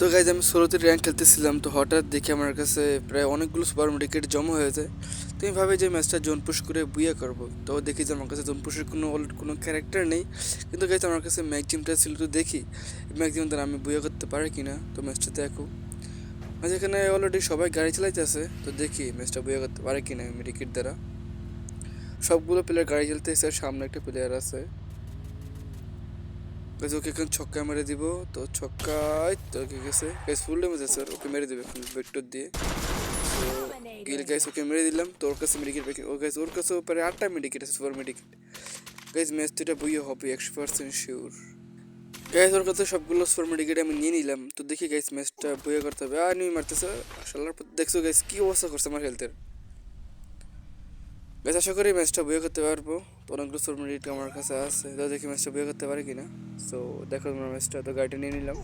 তো গাইজ আমি ষোলোতে র্যাঙ্ক খেলতেছিলাম, তো হঠাৎ দেখি আমার কাছে প্রায় অনেকগুলো সুপার মেডিকেট জমা হয়েছে। তো আমি ভাবি যে ম্যাচটা জোন পুশ করে বুইয়া করব। তো দেখি যে আমার কাছে জোন পুশের কোনো কোনো ক্যারেক্টার নেই। কিন্তু গাইজ আমার কাছে ম্যাগজিমটা ছিল, তো দেখি ম্যাগজিম দ্বারা আমি বুইয়া করতে পারি কি না তো ম্যাচটা দেখো। এখানে অলরেডি সবাই গাড়ি চালাইতেছে, তো দেখি ম্যাচটা বুইয়া করতে পারে কি না মেডিকেট দ্বারা। সবগুলো প্লেয়ার গাড়ি চালাতেছে আর সামনে একটা প্লেয়ার আছে। গাইজ ওকে এখন ছক্কা মেরে দিব। তো ছক্কায় তো ওকে গেছে। গাইজ ফুল ড্যামেজ আছে ওকে মেরে দেবে এখন ভেক্টর দিয়ে। তো গিল গাইজ ওকে মেরে দিলাম। তো ওর কাছে মেডিকেট ও গাইজ ওর কাছে প্রায় আটটা মেডিকেট আছে সুপার মেডিকেট গাইজ ম্যাচ দুটা বইয়ে হবে, একশো পার্সেন্ট শিওর গাইজ ওর কাছে সবগুলো সুপার মেডিকেট আমি নিয়ে নিলাম। তো দেখি গাইজ ম্যাচটা বইয়ে করতে হবে। আর নিয়ে মারতেছে। পর দেখছ গাইজ কি অবস্থা করছে আমার হেলথের গাইজ আশা করি ম্যাচটা বইয়ে করতে পারব। তো অনেকগুলো সুপার মেডিকেট আমার কাছে আছে। তো দেখি ম্যাচটা বিয়ে করতে পারি কিনা। সো দেখো তোমরা ম্যাচটা তো গাড়িটা নিয়ে নিলাম।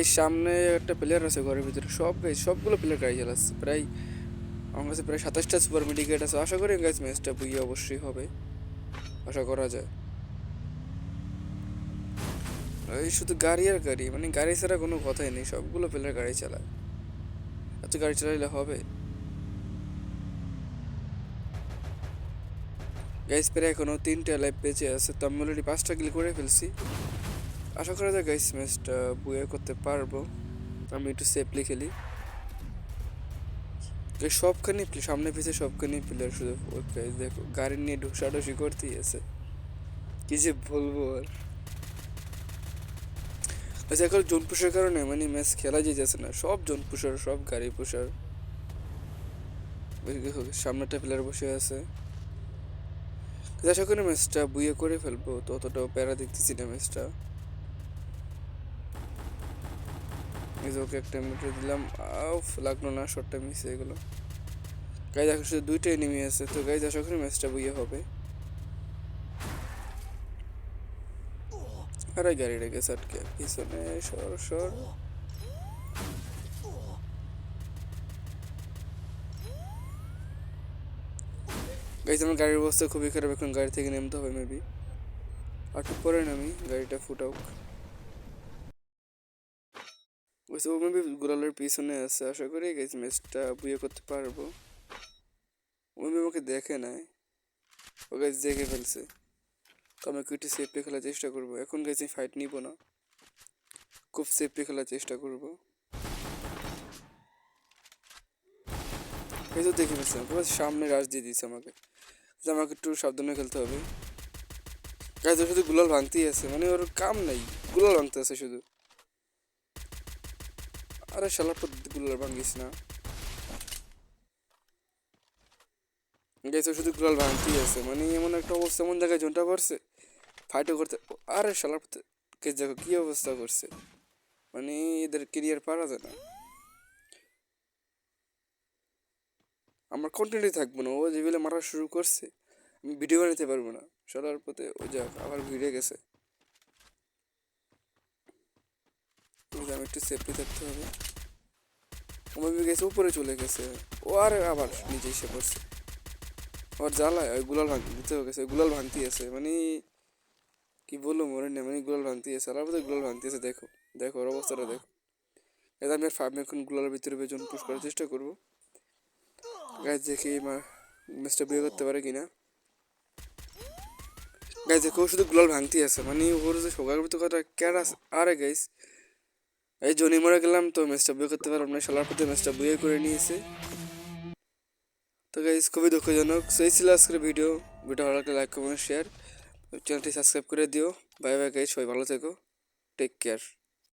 এই সামনে একটা প্লেয়ার আছে ঘরের ভিতরে। সব সবগুলো প্লেয়ার গাড়ি চালাচ্ছে। প্রায়, আমার কাছে প্রায় সাতাশটা সুপার মেডিকেট আছে। আশা করি গাইজ ম্যাচটা বুইয়ে অবশ্যই হবে। আশা করা যায়। এই শুধু গাড়ি আর গাড়ি। মানে গাড়ি ছাড়া কোনো কথাই নেই। সবগুলো প্লেয়ার গাড়ি চালায়। এত গাড়ি চালাইলে হবে? গাইস প্রায় এখনও তিনটা লাইভ বেঁচে আছে, তো আমি অলরেডি পাঁচটা কিল করে ফেলছি। আশা করা যায় গাইস ম্যাচটা বুয়ে করতে পারব। আমি একটু সেফলি খেলি সবখানে সামনে পিছে সবখানে প্লেয়ার শুধু দেখো, গাড়ি নিয়ে ঢুসাঢুসি করতেই আছে। কি যে বলব আর। আচ্ছা এখন জোন পুষার কারণে মানে ম্যাচ খেলা যেতেছে না, সব জোন পুষার সব গাড়ি পুষার। সামনেটা প্লেয়ার বসে আছে। কিন্তু আশা করি ম্যাচটা বুয়ে করে ফেলব ততটাও প্যারা দেখতেছি না ম্যাচটা। ওকে একটা মিটে দিলাম, আউফ, লাগল না শটটা মিস হয়ে গেলো। গাইজ এখন শুধু দুইটা এনিমি আছে, তো গাইজ আশা করি ম্যাচটা বুয়ে হবে। আরে গাড়িটা গেছে আটকে পিছনে সর সর। গাইজ আমার গাড়ির অবস্থা খুবই খারাপ। এখন গাড়ি থেকে নামতে হবে মেবি একটু পরে নামি, গাড়িটা ফুটাও ওইসব মেবি গোলালের পিছনে আছে। আশা করি গাইজ ম্যাচটা বুয়ে করতে পারব। ও মেবি আমাকে দেখে নাই। ও গাইজ দেখে ফেলছে। তো আমি একটু সেফলি খেলার চেষ্টা করব। এখন আমি ফাইট নিব না। খুব সেফলি খেলার চেষ্টা করব। এই তো দেখে ফেলছে পুরো সামনে রাশ দিয়ে দিয়েছে আমাকে। আমাকে একটু সাবধানে খেলতে হবে। গাইজ শুধু গুলাল ভাঙতেই আছে মানে ওর কাম নাই। গুলাল ভাঙতে আছে শুধু। আরে পর গুলাল ভাঙিস না। গেছে শুধু গুলাল ভাঙতেই আছে। মানে এমন একটা অবস্থা, এমন জায়গায় জনটা করছে ফাইটও করতে, আরে শালার কে দেখো কী অবস্থা করছে? মানে এদের কেরিয়ার পারা যায় না। আমার কন্টেন্টই থাকব না, ও যেগুলো মারা শুরু করছে, আমি ভিডিও বানাতে পারব না। চলার পথে ও যাক, আবার ভিড়ে গেছে। আমি একটু সেফটি থাকতে হবে। ভাবে গেছে, উপরে চলে গেছে। ও আর আবার নিচে এসে পড়ছে। আবার জ্বালায় ওই গুলাল ভাঙ দিতে গেছে, গুলাল ভাঙতি আছে মানে কি বলল মনে নেই মানে গুলাল ভাঙতি আছে আর আমাদের গুলাল ভাঙতি আছে, দেখো দেখো ওর অবস্থাটা দেখো। এটা আমি ফার্মে এখন গুলালের ভিতরে বেজন পুশ করার চেষ্টা করব। গাছ দেখি ম্যাচটা বিয়ে করতে পারে কিনা। গাছ দেখো শুধু গুলাল ভাঙতি আছে মানে ওর যে সকাল ভিতরে কথা আছে আরে গাইস এই জনি মরে গেলাম তো ম্যাচটা বিয়ে করতে পারলাম না সালার পথে ম্যাচটা বিয়ে করে নিয়েছে। তো গাইজ খুবই দুঃখজনক। সেই ছিল আজকের ভিডিও ভিডিও ভালো লাগলে লাইক কমেন্ট শেয়ার চ্যানেলটি সাবস্ক্রাইব করে দিও। বাই বাই গাইজ সবাই ভালো থেকো। Take care